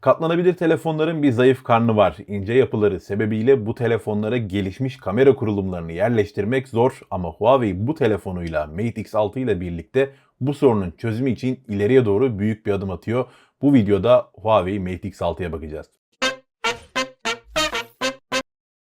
Katlanabilir telefonların bir zayıf karnı var. İnce yapıları sebebiyle bu telefonlara gelişmiş kamera kurulumlarını yerleştirmek zor ama Huawei bu telefonuyla Mate X6 ile birlikte bu sorunun çözümü için ileriye doğru büyük bir adım atıyor. Bu videoda Huawei Mate X6'ya bakacağız.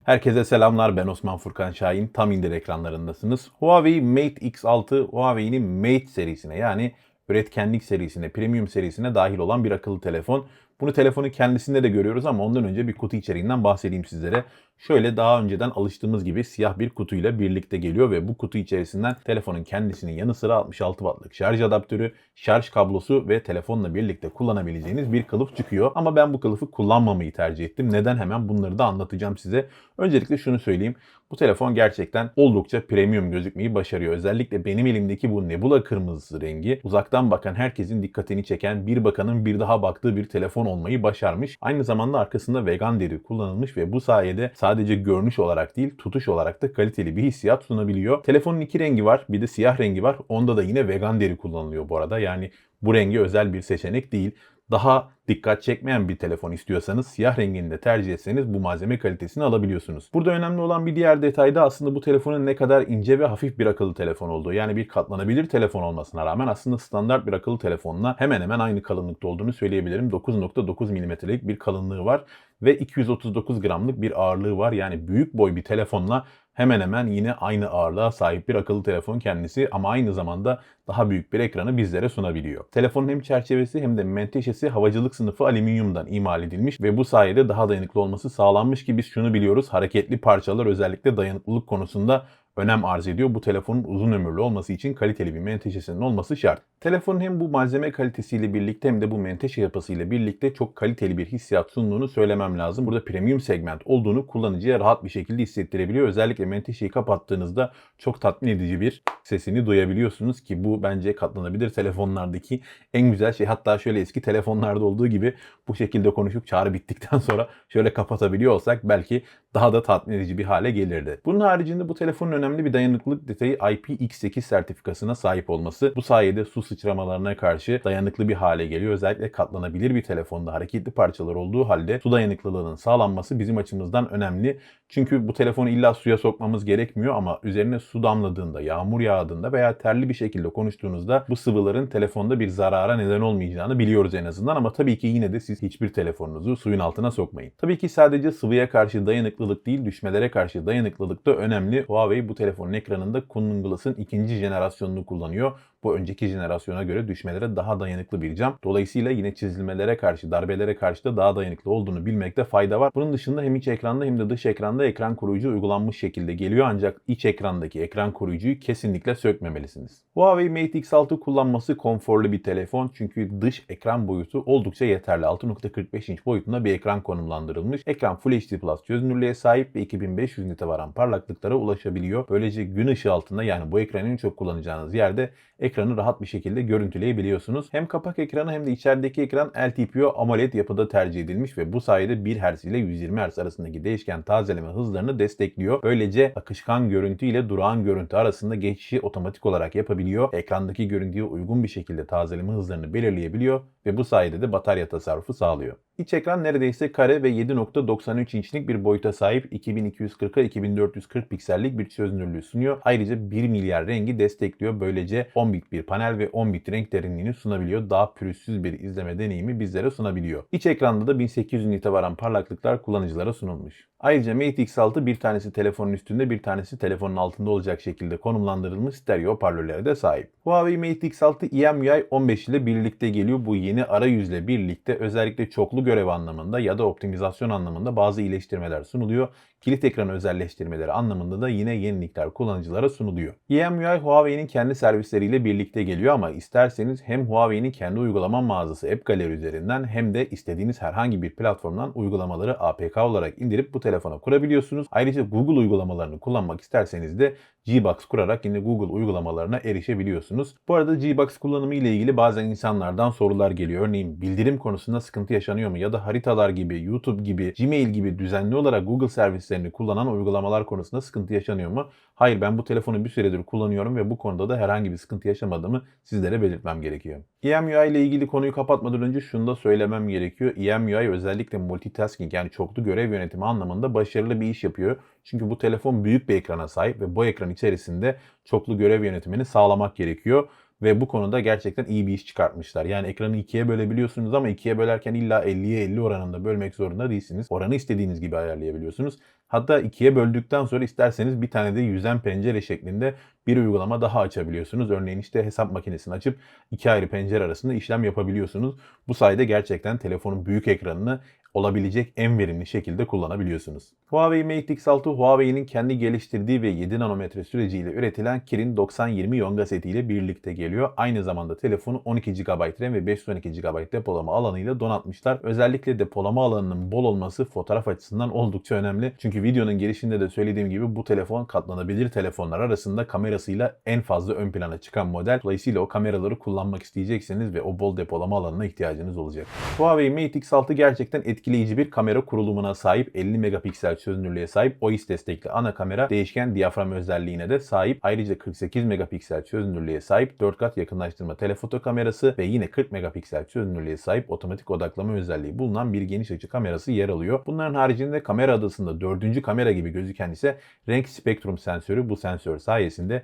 Herkese selamlar ben Osman Furkan Şahin. Tam indir ekranlarındasınız. Huawei Mate X6 Huawei'nin Mate serisine yani üretkenlik serisine, premium serisine dahil olan bir akıllı telefon. Bunu telefonun kendisinde de görüyoruz ama ondan önce bir kutu içeriğinden bahsedeyim sizlere. Şöyle daha önceden alıştığımız gibi siyah bir kutuyla birlikte geliyor ve bu kutu içerisinden telefonun kendisinin yanı sıra 66 wattlık şarj adaptörü, şarj kablosu ve telefonla birlikte kullanabileceğiniz bir kılıf çıkıyor. Ama ben bu kılıfı kullanmamayı tercih ettim. Neden hemen bunları da anlatacağım size. Öncelikle şunu söyleyeyim. Bu telefon gerçekten oldukça premium gözükmeyi başarıyor. Özellikle benim elimdeki bu Nebula kırmızısı rengi uzaktan bakan herkesin dikkatini çeken bir bakanın bir daha baktığı bir telefon olmayı başarmış. Aynı zamanda arkasında vegan deri kullanılmış ve bu sayede sadece görünüş olarak değil tutuş olarak da kaliteli bir hissiyat sunabiliyor. Telefonun iki rengi var bir de siyah rengi var. Onda da yine vegan deri kullanılıyor bu arada. Yani bu rengi özel bir seçenek değil daha dikkat çekmeyen bir telefon istiyorsanız siyah rengini de tercih etseniz bu malzeme kalitesini alabiliyorsunuz. Burada önemli olan bir diğer detay da aslında bu telefonun ne kadar ince ve hafif bir akıllı telefon olduğu. Yani bir katlanabilir telefon olmasına rağmen aslında standart bir akıllı telefonla hemen hemen aynı kalınlıkta olduğunu söyleyebilirim. 9.9 mm'lik bir kalınlığı var ve 239 gramlık bir ağırlığı var. Yani büyük boy bir telefonla hemen hemen yine aynı ağırlığa sahip bir akıllı telefon kendisi ama aynı zamanda daha büyük bir ekranı bizlere sunabiliyor. Telefonun hem çerçevesi hem de menteşesi havacılık sınıfı alüminyumdan imal edilmiş ve bu sayede daha dayanıklı olması sağlanmış ki biz şunu biliyoruz hareketli parçalar özellikle dayanıklılık konusunda önem arz ediyor. Bu telefonun uzun ömürlü olması için kaliteli bir menteşesinin olması şart. Telefonun hem bu malzeme kalitesiyle birlikte hem de bu menteşe yapısıyla birlikte çok kaliteli bir hissiyat sunduğunu söylemem lazım. Burada premium segment olduğunu kullanıcıya rahat bir şekilde hissettirebiliyor. Özellikle menteşeyi kapattığınızda çok tatmin edici bir sesini duyabiliyorsunuz ki bu bence katlanabilir telefonlardaki en güzel şey. Hatta şöyle eski telefonlarda olduğu gibi bu şekilde konuşup çağrı bittikten sonra şöyle kapatabiliyor olsak belki daha da tatmin edici bir hale gelirdi. Bunun haricinde bu telefonun önemli bir dayanıklılık detayı IPX8 sertifikasına sahip olması. Bu sayede su sıçramalarına karşı dayanıklı bir hale geliyor. Özellikle katlanabilir bir telefonda hareketli parçalar olduğu halde su dayanıklılığının sağlanması bizim açımızdan önemli. Çünkü bu telefonu illa suya sokmamız gerekmiyor ama üzerine su damladığında, yağmur yağdığında veya terli bir şekilde konuştuğunuzda bu sıvıların telefonda bir zarara neden olmayacağını biliyoruz en azından ama tabii ki yine de siz hiçbir telefonunuzu suyun altına sokmayın. Tabii ki sadece sıvıya karşı dayanıklılık değil, düşmelere karşı dayanıklılık da önemli. Huawei bu telefonun ekranında Kunlun Glass'ın ikinci jenerasyonunu kullanıyor. Bu önceki jenerasyona göre düşmelere daha dayanıklı bir cam. Dolayısıyla yine çizilmelere karşı, darbelere karşı da daha dayanıklı olduğunu bilmekte fayda var. Bunun dışında hem iç ekranda hem de dış ekranda ekran koruyucu uygulanmış şekilde geliyor ancak iç ekrandaki ekran koruyucuyu kesinlikle sökmemelisiniz. Huawei Mate X6 kullanması konforlu bir telefon çünkü dış ekran boyutu oldukça yeterli. 6.45 inç boyutunda bir ekran konumlandırılmış. Ekran Full HD Plus çözünürlüğe sahip ve 2500 nite varan parlaklıklara ulaşabiliyor. Böylece gün ışığı altında yani bu ekranı en çok kullanacağınız yerde ekranı rahat bir şekilde görüntüleyebiliyorsunuz. Hem kapak ekranı hem de içerideki ekran LTPO AMOLED yapıda tercih edilmiş ve bu sayede 1 Hz ile 120 Hz arasındaki değişken tazeleme hızlarını destekliyor. Böylece akışkan görüntü ile durağan görüntü arasında geçişi otomatik olarak yapabiliyor. Ekrandaki görüntüye uygun bir şekilde tazeleme hızlarını belirleyebiliyor ve bu sayede de batarya tasarrufu sağlıyor. İç ekran neredeyse kare ve 7.93 inçlik bir boyuta sahip 2240'a 2440 piksellik bir çözünürlüğü sunuyor. Ayrıca 1 milyar rengi destekliyor. Böylece 10 bit bir panel ve 10 bit renk derinliğini sunabiliyor. Daha pürüzsüz bir izleme deneyimi bizlere sunabiliyor. İç ekranda da 1800 nite varan parlaklıklar kullanıcılara sunulmuş. Ayrıca Mate X6 bir tanesi telefonun üstünde bir tanesi telefonun altında olacak şekilde konumlandırılmış stereo hoparlörlere de sahip. Huawei Mate X6 EMUI 15 ile birlikte geliyor. Bu yeni arayüzle birlikte özellikle çoklu görev anlamında ya da optimizasyon anlamında bazı iyileştirmeler sunuluyor. Kilit ekranı özelleştirmeleri anlamında da yine yenilikler kullanıcılara sunuluyor. EMUI Huawei'nin kendi servisleriyle birlikte geliyor ama isterseniz hem Huawei'nin kendi uygulama mağazası App Gallery üzerinden hem de istediğiniz herhangi bir platformdan uygulamaları APK olarak indirip bu telefona kurabiliyorsunuz. Ayrıca Google uygulamalarını kullanmak isterseniz de Gbox kurarak yine Google uygulamalarına erişebiliyorsunuz. Bu arada Gbox kullanımı ile ilgili bazen insanlardan sorular geliyor. Örneğin bildirim konusunda sıkıntı yaşanıyor mu ya da haritalar gibi, YouTube gibi, Gmail gibi düzenli olarak Google servislerini kullanan uygulamalar konusunda sıkıntı yaşanıyor mu? Hayır ben bu telefonu bir süredir kullanıyorum ve bu konuda da herhangi bir sıkıntı yaşamadığımı sizlere belirtmem gerekiyor. EMUI ile ilgili konuyu kapatmadan önce şunu da söylemem gerekiyor. EMUI özellikle multitasking yani çoklu görev yönetimi anlamında başarılı bir iş yapıyor. Çünkü bu telefon büyük bir ekrana sahip ve bu ekran içerisinde çoklu görev yönetimini sağlamak gerekiyor. Ve bu konuda gerçekten iyi bir iş çıkartmışlar. Yani ekranı ikiye bölebiliyorsunuz ama ikiye bölerken illa 50'ye 50 oranında bölmek zorunda değilsiniz. Oranı istediğiniz gibi ayarlayabiliyorsunuz. Hatta ikiye böldükten sonra isterseniz bir tane de yüzen pencere şeklinde bir uygulama daha açabiliyorsunuz. Örneğin işte hesap makinesini açıp iki ayrı pencere arasında işlem yapabiliyorsunuz. Bu sayede gerçekten telefonun büyük ekranını olabilecek en verimli şekilde kullanabiliyorsunuz. Huawei Mate X6 Huawei'nin kendi geliştirdiği ve 7 nanometre süreciyle üretilen Kirin 9020 Yonga setiyle birlikte geliyor. Aynı zamanda telefonu 12 GB RAM ve 512 GB depolama alanıyla donatmışlar. Özellikle depolama alanının bol olması fotoğraf açısından oldukça önemli. Çünkü videonun girişinde de söylediğim gibi bu telefon katlanabilir telefonlar arasında kamerasıyla en fazla ön plana çıkan model. Dolayısıyla o kameraları kullanmak isteyecekseniz ve o bol depolama alanına ihtiyacınız olacak. Huawei Mate X6 gerçekten etkileyici bir kamera kurulumuna sahip 50 megapiksel çözünürlüğe sahip OIS destekli ana kamera değişken diyafram özelliğine de sahip. Ayrıca 48 megapiksel çözünürlüğe sahip 4 kat yakınlaştırma telefoto kamerası ve yine 40 megapiksel çözünürlüğe sahip otomatik odaklama özelliği bulunan bir geniş açı kamerası yer alıyor. Bunların haricinde kamera adasında dördüncü kamera gibi gözüken ise renk spektrum sensörü bu sensör sayesinde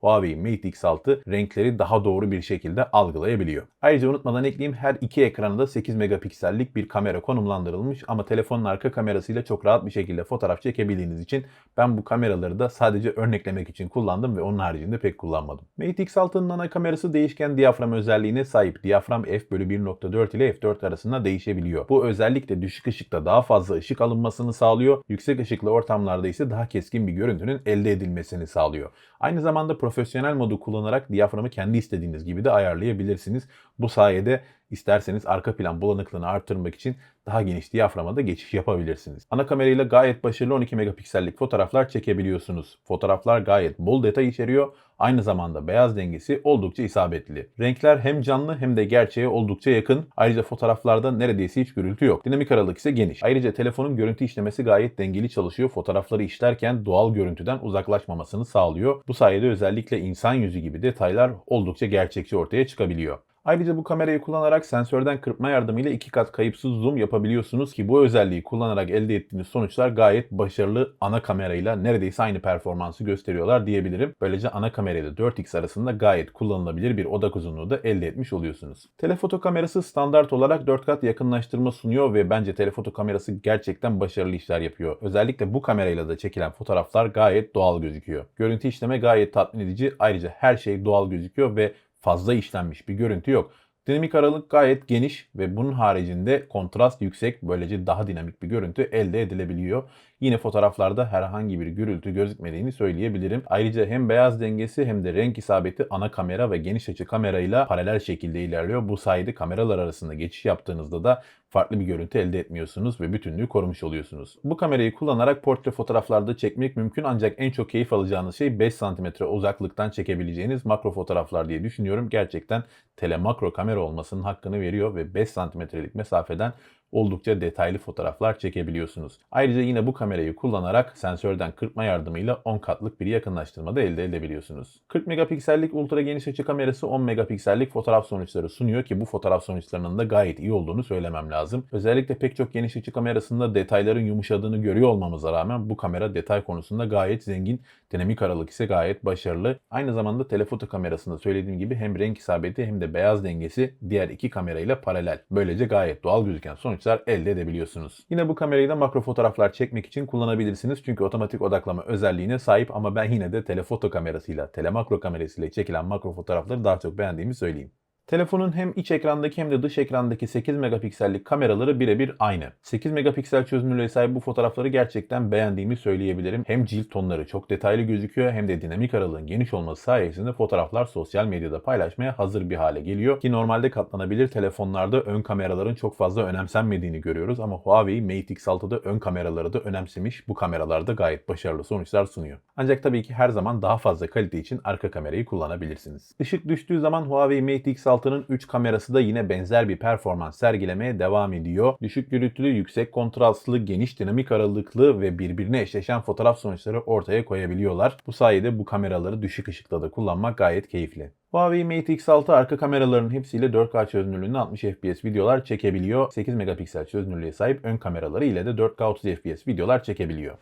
Huawei Mate X6 renkleri daha doğru bir şekilde algılayabiliyor. Ayrıca unutmadan ekleyeyim her iki ekrana da 8 megapiksellik bir kamera konumlandırılmış ama telefonun arka kamerasıyla çok rahat bir şekilde fotoğraf çekebildiğiniz için ben bu kameraları da sadece örneklemek için kullandım ve onun haricinde pek kullanmadım. Mate X6'nın ana kamerası değişken diyafram özelliğine sahip. Diyafram f bölü 1.4 ile f4 arasında değişebiliyor. Bu özellikle düşük ışıkta daha fazla ışık alınmasını sağlıyor. Yüksek ışıklı ortamlarda ise daha keskin bir görüntünün elde edilmesini sağlıyor. Aynı zamanda profesyonel modu kullanarak diyaframı kendi istediğiniz gibi de ayarlayabilirsiniz. Bu sayede isterseniz arka plan bulanıklığını arttırmak için daha geniş diyaframa da geçiş yapabilirsiniz. Ana kamerayla gayet başarılı 12 megapiksellik fotoğraflar çekebiliyorsunuz. Fotoğraflar gayet bol detay içeriyor. Aynı zamanda beyaz dengesi oldukça isabetli. Renkler hem canlı hem de gerçeğe oldukça yakın. Ayrıca fotoğraflarda neredeyse hiç gürültü yok. Dinamik aralık ise geniş. Ayrıca telefonun görüntü işlemesi gayet dengeli çalışıyor. Fotoğrafları işlerken doğal görüntüden uzaklaşmamasını sağlıyor. Bu sayede özellikle insan yüzü gibi detaylar oldukça gerçekçi ortaya çıkabiliyor. Ayrıca bu kamerayı kullanarak sensörden kırpma yardımıyla iki kat kayıpsız zoom yapabiliyorsunuz ki bu özelliği kullanarak elde ettiğiniz sonuçlar gayet başarılı ana kamerayla neredeyse aynı performansı gösteriyorlar diyebilirim. Böylece ana kamerayla 4x arasında gayet kullanılabilir bir odak uzunluğu da elde etmiş oluyorsunuz. Telefoto kamerası standart olarak 4 kat yakınlaştırma sunuyor ve bence telefoto kamerası gerçekten başarılı işler yapıyor. Özellikle bu kamerayla da çekilen fotoğraflar gayet doğal gözüküyor. Görüntü işleme gayet tatmin edici. Ayrıca her şey doğal gözüküyor ve fazla işlenmiş bir görüntü yok. Dinamik aralık gayet geniş ve bunun haricinde kontrast yüksek böylece daha dinamik bir görüntü elde edilebiliyor. Yine fotoğraflarda herhangi bir gürültü gözükmediğini söyleyebilirim. Ayrıca hem beyaz dengesi hem de renk isabeti ana kamera ve geniş açı kamerayla paralel şekilde ilerliyor. Bu sayede kameralar arasında geçiş yaptığınızda da farklı bir görüntü elde etmiyorsunuz ve bütünlüğü korumuş oluyorsunuz. Bu kamerayı kullanarak portre fotoğraflarda çekmek mümkün ancak en çok keyif alacağınız şey 5 cm uzaklıktan çekebileceğiniz makro fotoğraflar diye düşünüyorum. Gerçekten telemakro kamera olmasının hakkını veriyor ve 5 cm'lik mesafeden oldukça detaylı fotoğraflar çekebiliyorsunuz. Ayrıca yine bu kamerayı kullanarak sensörden kırpma yardımıyla 10 katlık bir yakınlaştırma da elde edebiliyorsunuz. 40 megapiksellik ultra geniş açı kamerası 10 megapiksellik fotoğraf sonuçları sunuyor ki bu fotoğraf sonuçlarının da gayet iyi olduğunu söylemem lazım. Özellikle pek çok geniş açı kamerasında detayların yumuşadığını görüyor olmamıza rağmen bu kamera detay konusunda gayet zengin. Dinamik aralık ise gayet başarılı. Aynı zamanda telefoto kamerasında söylediğim gibi hem renk isabeti hem de beyaz dengesi diğer iki kamerayla paralel. Böylece gayet doğal gözüken sonuçlar elde edebiliyorsunuz. Yine bu kamerayı da makro fotoğraflar çekmek için kullanabilirsiniz. Çünkü otomatik odaklama özelliğine sahip ama ben yine de telefoto kamerasıyla, telemakro kamerasıyla çekilen makro fotoğrafları daha çok beğendiğimi söyleyeyim. Telefonun hem iç ekrandaki hem de dış ekrandaki 8 megapiksellik kameraları birebir aynı. 8 megapiksel çözünürlüğe sahip bu fotoğrafları gerçekten beğendiğimi söyleyebilirim. Hem cilt tonları çok detaylı gözüküyor hem de dinamik aralığın geniş olması sayesinde fotoğraflar sosyal medyada paylaşmaya hazır bir hale geliyor. Ki normalde katlanabilir telefonlarda ön kameraların çok fazla önemsenmediğini görüyoruz ama Huawei Mate X6'da ön kameraları da önemsemiş. Bu kameralarda gayet başarılı sonuçlar sunuyor. Ancak tabii ki her zaman daha fazla kalite için arka kamerayı kullanabilirsiniz. Işık düştüğü zaman Huawei Mate X6 X6'nın 3 kamerası da yine benzer bir performans sergilemeye devam ediyor. Düşük gürültülü, yüksek kontrastlı, geniş dinamik aralıklı ve birbirine eşleşen fotoğraf sonuçları ortaya koyabiliyorlar. Bu sayede bu kameraları düşük ışıkta da kullanmak gayet keyifli. Huawei Mate X6 arka kameraların hepsiyle 4K çözünürlüğünde 60 FPS videolar çekebiliyor. 8 megapiksel çözünürlüğe sahip ön kameraları ile de 4K 30 FPS videolar çekebiliyor.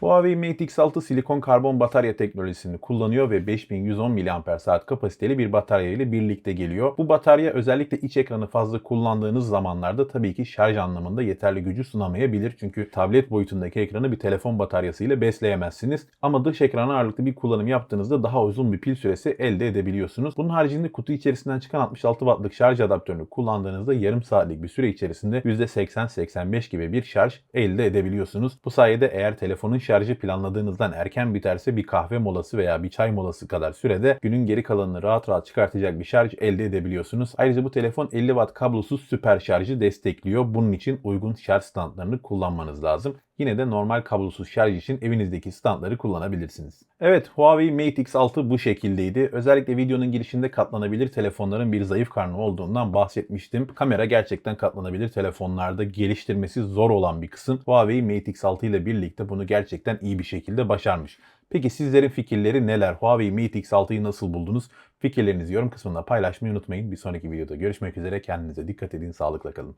Huawei Mate X6 silikon karbon batarya teknolojisini kullanıyor ve 5110 mAh kapasiteli bir batarya ile birlikte geliyor. Bu batarya özellikle iç ekranı fazla kullandığınız zamanlarda tabii ki şarj anlamında yeterli gücü sunamayabilir. Çünkü tablet boyutundaki ekranı bir telefon bataryası ile besleyemezsiniz. Ama dış ekrana ağırlıklı bir kullanım yaptığınızda daha uzun bir pil süresi elde edebiliyorsunuz. Bunun haricinde kutu içerisinden çıkan 66 wattlık şarj adaptörünü kullandığınızda yarım saatlik bir süre içerisinde %80-85 gibi bir şarj elde edebiliyorsunuz. Bu sayede eğer telefonun şarjı planladığınızdan erken biterse bir kahve molası veya bir çay molası kadar sürede günün geri kalanını rahat rahat çıkartacak bir şarj elde edebiliyorsunuz. Ayrıca bu telefon 50 watt kablosuz süper şarjı destekliyor. Bunun için uygun şarj standlarını kullanmanız lazım. Yine de normal kablosuz şarj için evinizdeki standları kullanabilirsiniz. Evet Huawei Mate X6 bu şekildeydi. Özellikle videonun girişinde katlanabilir telefonların bir zayıf karnı olduğundan bahsetmiştim. Kamera gerçekten katlanabilir telefonlarda geliştirmesi zor olan bir kısım. Huawei Mate X6 ile birlikte bunu gerçekten iyi bir şekilde başarmış. Peki sizlerin fikirleri neler? Huawei Mate X6'yı nasıl buldunuz? Fikirlerinizi yorum kısmında paylaşmayı unutmayın. Bir sonraki videoda görüşmek üzere. Kendinize dikkat edin. Sağlıkla kalın.